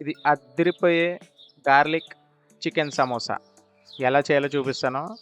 ఇది అద్దిరిపోయే garlic chicken samosa. ఎలా చేయాలో చూపిస్తాను.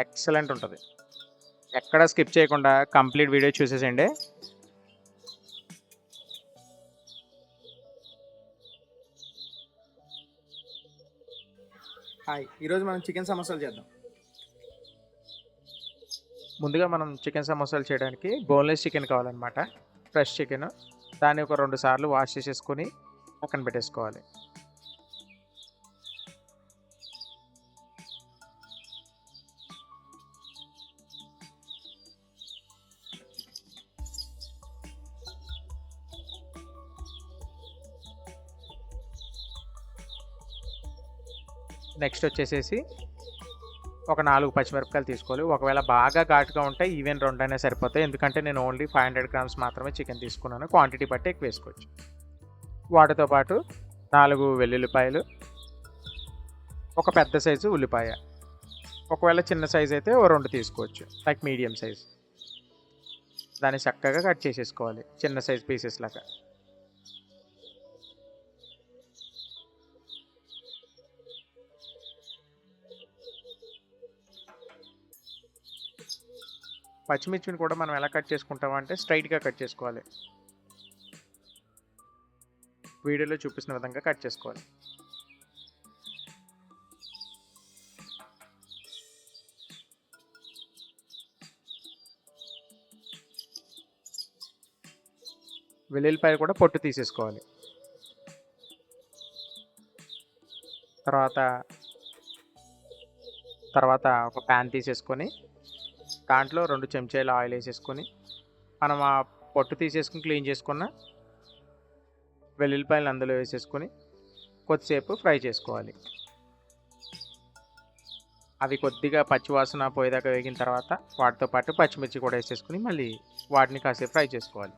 ఎక్సలెంట్ ఉంటుంది. ఎక్కడ స్కిప్ చేయకుండా కంప్లీట్ వీడియో చూసేసేయండి. హాయ్ ఈరోజు మనం చికెన్ సమోసాలు చేద్దాం. ముందుగా మనం చికెన్ సమోసాలు చేయడానికి బోన్లెస్ చికెన్ కావాలన్నమాట. Fresh chicken. దాన్ని ఒక రెండు సార్లు వాష్ చేసేసుకొని పక్కన పెట్టేసుకోవాలి. నెక్స్ట్ వచ్చేసేసి ఒక నాలుగు పచ్చిమిరపకాయలు తీసుకోవాలి. ఒకవేళ బాగా ఘాటుగా ఉంటే ఈవెన్ రెండైనా సరిపోతాయి. ఎందుకంటే నేను ఓన్లీ ఫైవ్ హండ్రెడ్ గ్రామ్స్ మాత్రమే చికెన్ తీసుకున్నాను. క్వాంటిటీ బట్టి ఎక్కువ వేసుకోవచ్చు. వాటితో పాటు నాలుగు వెల్లుల్లిపాయలు ఒక పెద్ద సైజు ఉల్లిపాయ. ఒకవేళ చిన్న సైజు అయితే ఓ రెండు తీసుకోవచ్చు లైక్ మీడియం సైజ్. దాన్ని చక్కగా కట్ చేసేసుకోవాలి చిన్న సైజ్ పీసెస్ లాగా. పచ్చిమిర్చిని కూడా మనం ఎలా కట్ చేసుకుంటామంటే స్ట్రైట్గా కట్ చేసుకోవాలి. వీడియోలో చూపిస్తున్న విధంగా కట్ చేసుకోవాలి. వెల్లుల్లిపాయ కూడా పొట్టు తీసేసుకోవాలి. తర్వాత తర్వాత ఒక ప్యాన్ తీసేసుకొని దాంట్లో రెండు చెంచాలు ఆయిల్ వేసేసుకొని మనం ఆ పొట్టు తీసేసుకుని క్లీన్ చేసుకున్న వెల్లుల్లిపాయలు అందులో వేసేసుకొని కొద్దిసేపు ఫ్రై చేసుకోవాలి. అవి కొద్దిగా పచ్చివాసన పోయేదాకా వేగిన తర్వాత వాటితో పాటు పచ్చిమిర్చి కూడా వేసేసుకుని మళ్ళీ వాటిని కాసేపు ఫ్రై చేసుకోవాలి.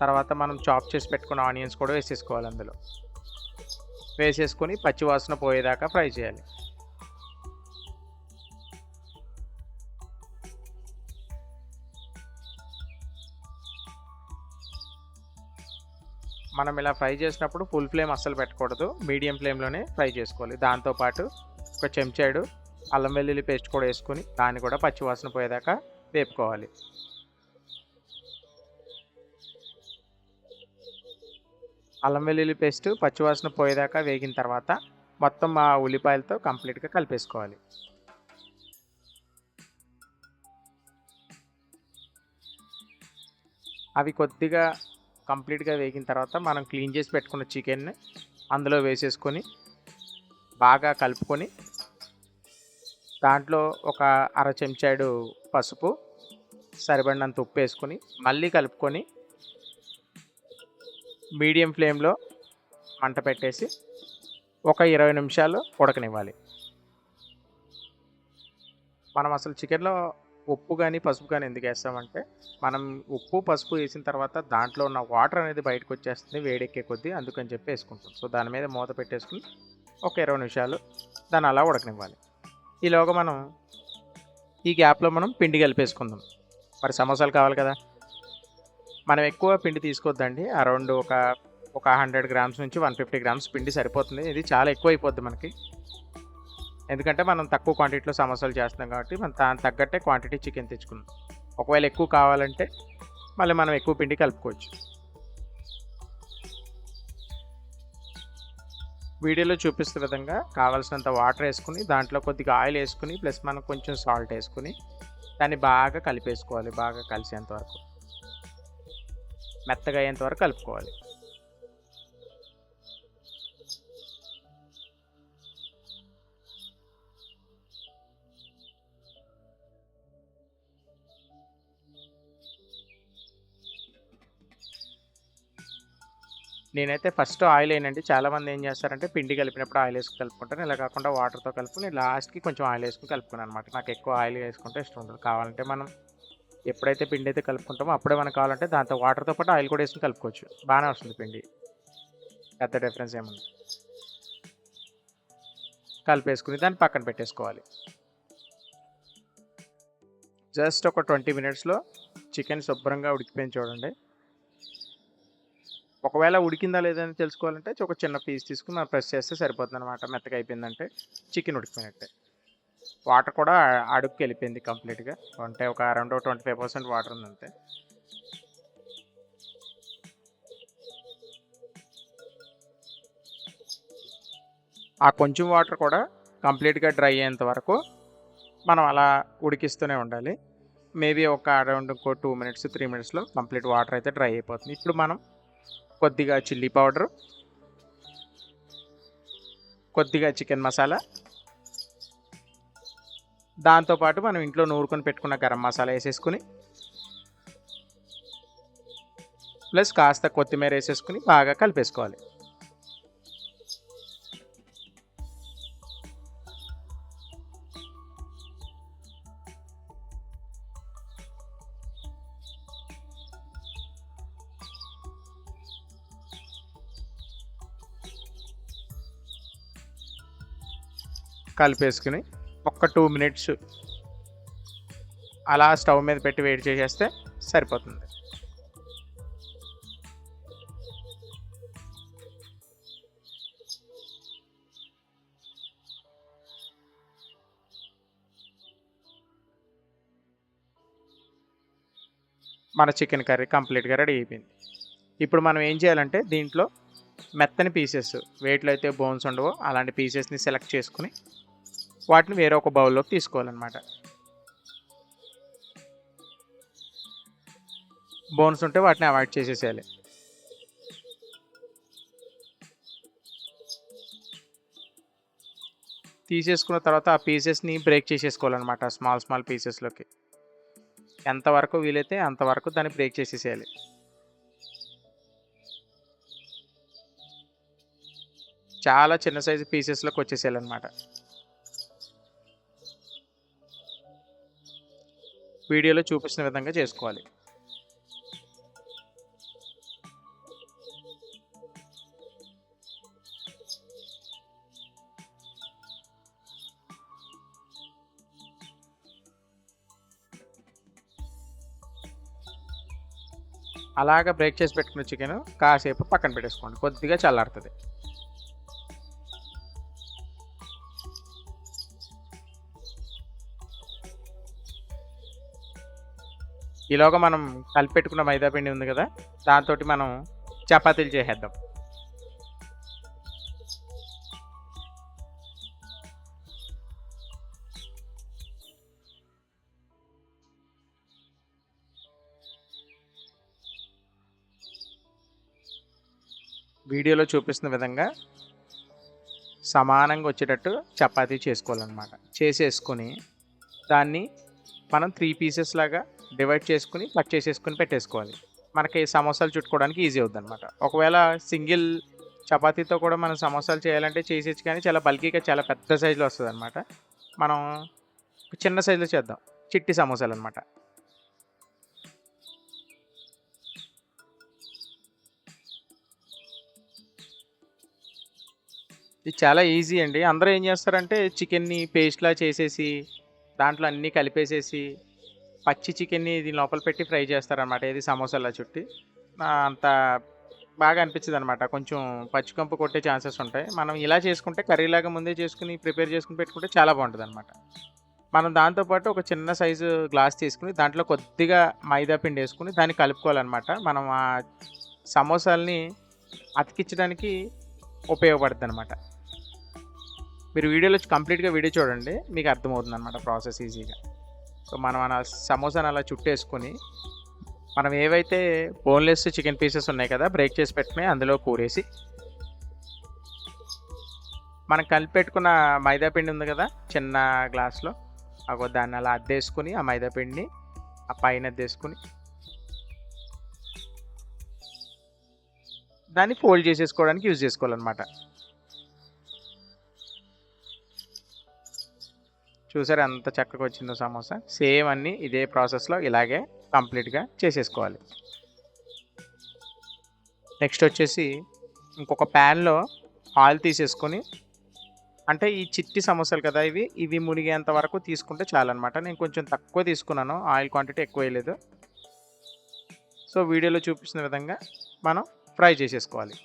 తర్వాత మనం చాప్ చేసి పెట్టుకున్న ఆనియన్స్ కూడా వేసేసుకోవాలి అందులో. వేసేసుకొని పచ్చివాసన పోయేదాకా ఫ్రై చేయాలి. మనం ఇలా ఫ్రై చేసినప్పుడు ఫుల్ ఫ్లేమ్ అస్సలు పెట్టకూడదు. మీడియం ఫ్లేమ్లోనే ఫ్రై చేసుకోవాలి. దాంతోపాటు ఒక చెంచాడు అల్లం వెల్లుల్లి పేస్ట్ కూడా వేసుకొని దాన్ని కూడా పచ్చివాసన పోయేదాకా వేపుకోవాలి. అల్లం వెల్లుల్లి పేస్ట్ పచ్చివాసన పోయేదాకా వేగిన తర్వాత మొత్తం ఆ ఉల్లిపాయలతో కంప్లీట్గా కలిపేసుకోవాలి. అవి కొద్దిగా కంప్లీట్గా వేగిన తర్వాత మనం క్లీన్ చేసి పెట్టుకున్న చికెన్ని అందులో వేసేసుకొని బాగా కలుపుకొని దాంట్లో ఒక అర చెంచాడు పసుపు సరిపడినంత ఉప్పు వేసుకొని మళ్ళీ కలుపుకొని మీడియం ఫ్లేమ్లో మంట పెట్టేసి ఒక ఇరవై నిమిషాలు ఉడకనివ్వాలి. మనం అసలు చికెన్లో ఉప్పు కానీ పసుపు కానీ ఎందుకు వేస్తామంటే మనం ఉప్పు పసుపు వేసిన తర్వాత దాంట్లో ఉన్న వాటర్ అనేది బయటకు వచ్చేస్తుంది వేడెక్కే కొద్దీ అందుకని చెప్పి వేసుకుంటాం. సో దాని మీద మూత పెట్టేసుకుని ఒక ఇరవై నిమిషాలు దాన్ని అలా ఉడకనివ్వాలి. ఈలోగా మనం ఈ గ్యాప్లో మనం పిండి కలిపేసుకుందాం. మరి సమోసాలు కావాలి కదా? మనం ఎక్కువ పిండి తీసుకోవద్దండి అరౌండ్ ఒక ఒక హండ్రెడ్ గ్రామ్స్ నుంచి వన్ ఫిఫ్టీ గ్రామ్స్ పిండి సరిపోతుంది. ఇది చాలా ఎక్కువ అయిపోద్ది మనకి. ఎందుకంటే మనం తక్కువ క్వాంటిటీలో సమోసాలు చేస్తున్నాం కాబట్టి మనం దానికి తగ్గట్టే క్వాంటిటీ చికెన్ తెచ్చుకున్నాం. ఒకవేళ ఎక్కువ కావాలంటే మళ్ళీ మనం ఎక్కువ పిండి కలుపుకోవచ్చు. వీడియోలో చూపిస్తున్న విధంగా కావాల్సినంత వాటర్ వేసుకుని దాంట్లో కొద్దిగా ఆయిల్ వేసుకుని ప్లస్ మనం కొంచెం సాల్ట్ వేసుకుని దాన్ని బాగా కలిపేసుకోవాలి బాగా కలిసేంత వరకు. మెత్తగా అయ్యేంత వరకు కలుపుకోవాలి. నేనైతే ఫస్ట్ ఆయిల్ వేయనండి చాలామంది ఏం చేస్తారంటే పిండి కలిపినప్పుడు ఆయిల్ వేసుకుని కలుపుకుంటాను ఇలా కాకుండా వాటర్తో కలుపుకుని లాస్ట్కి కొంచెం ఆయిల్ వేసుకుని కలుపుకున్నాను అనమాట నాకు ఎక్కువ ఆయిల్ వేసుకుంటే ఇష్టం ఉండదు. కావాలంటే మనం ఎప్పుడైతే పిండి అయితే కలుపుకుంటామో అప్పుడే మనకు కావాలంటే దాంతో వాటర్తో పాటు ఆయిల్ కూడా వేసుకుని కలుపుకోవచ్చు. బాగానే వస్తుంది పిండి. పెద్ద డిఫరెన్స్ ఏముంది కలిపేసుకుని దాన్ని పక్కన పెట్టేసుకోవాలి. జస్ట్ ఒక ట్వంటీ మినిట్స్లో చికెన్ శుభ్రంగా ఉడికిపోయింది చూడండి. ఒకవేళ ఉడికిందా లేదని తెలుసుకోవాలంటే ఒక చిన్న పీస్ తీసుకుని మనం ప్రెస్ చేస్తే సరిపోతుంది అనమాట మెత్తగా అయిపోయిందంటే చికెన్ ఉడికిపోయినట్టే. వాటర్ కూడా అడుగుకి వెళ్ళిపోయింది కంప్లీట్గా. అంటే ఒక around twenty five percent water ఉంది అంతే ఆ కొంచెం వాటర్ కూడా కంప్లీట్గా డ్రై అయ్యేంత వరకు మనం అలా ఉడికిస్తూనే ఉండాలి. మేబీ ఒక అరౌండ్ ఇంకో టూ మినిట్స్ త్రీ మినిట్స్లో కంప్లీట్ వాటర్ అయితే డ్రై అయిపోతుంది. ఇప్పుడు మనం కొద్దిగా చిల్లీ పౌడర్ కొద్దిగా చికెన్ మసాలా. దాంతోపాటు మనం ఇంట్లో నూరుకొని పెట్టుకున్న గరం మసాలా వేసేసుకుని ప్లస్ కాస్త కొత్తిమీర వేసేసుకుని బాగా కలిపేసుకోవాలి. కలిపేసుకుని ఒక్క టూ మినిట్స్ అలా స్టవ్ మీద పెట్టి వేడి చేసేస్తే సరిపోతుంది. మన చికెన్ కర్రీ కంప్లీట్గా రెడీ అయిపోయింది. ఇప్పుడు మనం ఏం చేయాలంటే దీంట్లో మెత్తని పీసెస్ వేట్లో అయితే బోన్స్ ఉండవో అలాంటి పీసెస్ని సెలెక్ట్ చేసుకుని వాటిని వేరే ఒక బౌల్లోకి తీసుకోవాలన్నమాట. బోన్స్ ఉంటే వాటిని అవాయిడ్ చేసేసేయాలి. తీసేసుకున్న తర్వాత ఆ పీసెస్ని బ్రేక్ చేసేసుకోవాలన్నమాట స్మాల్ స్మాల్ పీసెస్లోకి. ఎంతవరకు వీలైతే అంతవరకు దాన్ని బ్రేక్ చేసేసేయాలి. చాలా చిన్న సైజు పీసెస్లోకి వచ్చేసేయాలన్నమాట. వీడియోలో చూపించిన విధంగా చేసుకోవాలి. అలాగా బ్రేక్ చేసి పెట్టుకున్న చికెన్ కాసేపు పక్కన పెట్టేసుకోండి. కొద్దిగా చల్లారుతుంది. ఈలోగా మనం కలిపెట్టుకున్న మైదా పిండి ఉంది కదా దాంతో మనం చపాతీలు చేసేద్దాం. వీడియోలో చూపిస్తున్న విధంగా సమానంగా వచ్చేటట్టు చపాతీ చేసుకోవాలన్నమాట. చేసేసుకొని దాన్ని మనం త్రీ పీసెస్ లాగా డివైడ్ చేసుకుని కట్ చేసేసుకుని పెట్టేసుకోవాలి. మనకి సమోసాలు చుట్టుకోవడానికి ఈజీ అవుతుంది అనమాట ఒకవేళ సింగిల్ చపాతీతో కూడా మనం సమోసాలు చేయాలంటే చేసేచ్చు కానీ చాలా బల్కీగా చాలా పెద్ద సైజులో వస్తుంది అనమాట మనం చిన్న సైజులో చేద్దాం. చిట్టి సమోసాలు అనమాట ఇది చాలా ఈజీ అండి. అందరూ ఏం చేస్తారంటే చికెన్ని పేస్ట్లా చేసేసి దాంట్లో అన్నీ కలిపేసేసి పచ్చి చికెన్ని దీని లోపల పెట్టి ఫ్రై చేస్తారనమాట ఇది సమోసాల చుట్టి. అంత బాగా అనిపించదు అనమాట కొంచెం పచ్చికంపు కొట్టే ఛాన్సెస్ ఉంటాయి. మనం ఇలా చేసుకుంటే కర్రీలాగా ముందే చేసుకుని ప్రిపేర్ చేసుకుని పెట్టుకుంటే చాలా బాగుంటుంది అనమాట మనం దాంతోపాటు ఒక చిన్న సైజు గ్లాస్ తీసుకుని దాంట్లో కొద్దిగా మైదా పిండి వేసుకుని దాన్ని కలుపుకోవాలన్నమాట. మనం ఆ సమోసాల్ని అతికించడానికి ఉపయోగపడుతుంది అనమాట మీరు వీడియోలో కంప్లీట్గా వీడియో చూడండి. మీకు అర్థమవుతుంది అనమాట ప్రాసెస్ ఈజీగా. సో మనం మన సమోసాని అలా చుట్టేసుకొని మనం ఏవైతే బోన్లెస్ చికెన్ పీసెస్ ఉన్నాయి కదా బ్రేక్ చేసి పెట్టుకుని అందులో కూరేసి మనం కలిపి పెట్టుకున్న మైదా పిండి ఉంది కదా చిన్న గ్లాస్లో అగో దాన్ని అలా అద్దేసుకుని ఆ మైదా పిండిని ఆ పైన అద్దేసుకుని దాన్ని ఫోల్డ్ చేసేసుకోవడానికి యూజ్ చేసుకోవాలన్నమాట. చూసారు ఎంత చక్కగా వచ్చిందో సమోసా? సేమ్ అన్ని ఇదే ప్రాసెస్లో ఇలాగే కంప్లీట్గా చేసేసుకోవాలి. నెక్స్ట్ వచ్చేసి ఇంకొక ప్యాన్లో ఆయిల్ తీసేసుకొని అంటే ఈ చిట్టి సమోసాలు కదా ఇవి ఇవి మునిగేంత వరకు తీసుకుంటే చాలన్నమాట. నేను కొంచెం తక్కువ తీసుకున్నాను ఆయిల్ క్వాంటిటీ ఎక్కువ వేయలేదు. సో వీడియోలో చూపిస్తున్న విధంగా మనం ఫ్రై చేసేసుకోవాలి.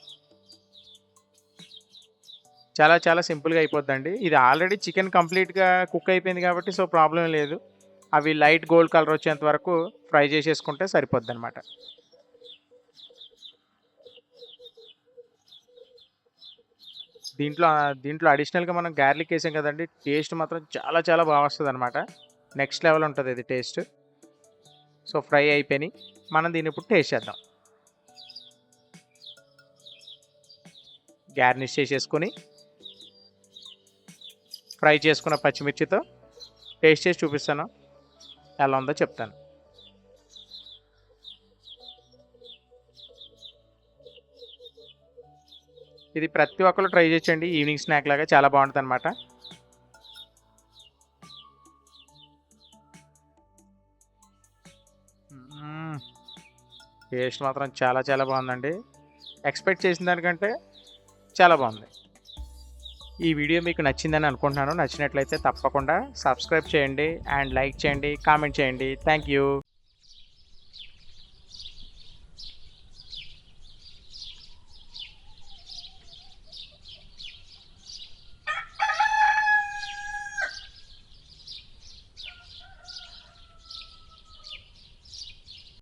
చాలా చాలా సింపుల్గా అయిపోద్దండి. ఇది ఆల్రెడీ చికెన్ కంప్లీట్గా కుక్ అయిపోయింది కాబట్టి సో ప్రాబ్లం లేదు. అవి లైట్ గోల్డ్ కలర్ వచ్చేంత వరకు ఫ్రై చేసేసుకుంటే సరిపోద్ది అనమాట దీంట్లో దీంట్లో అడిషనల్గా మనం గార్లిక్ వేసాం కదండి టేస్ట్ మాత్రం చాలా చాలా బాగా వస్తుంది అనమాట నెక్స్ట్ లెవెల్ ఉంటుంది ఇది టేస్ట్. సో ఫ్రై అయిపోయినాయి. మనం దీన్ని ఇప్పుడు టేస్ట్ చేద్దాం. గార్నిష్ చేసేసుకొని ఫ్రై చేసుకున్న పచ్చిమిర్చితో టేస్ట్ చేసి చూపిస్తాను. ఎలా ఉందో చెప్తాను. ఇది ప్రతి ఒక్కరు ట్రై చేయండి ఈవినింగ్ స్నాక్ లాగా చాలా బాగుంటుంది అనమాట టేస్ట్ మాత్రం చాలా చాలా బాగుందండి. ఎక్స్పెక్ట్ చేసిన దానికంటే చాలా బాగుంది. ఈ వీడియో మీకు నచ్చిందని అనుకుంటున్నాను. నచ్చినట్లయితే తప్పకుండా సబ్స్క్రైబ్ చేయండి అండ్ లైక్ చేయండి కామెంట్ చేయండి. Thank you.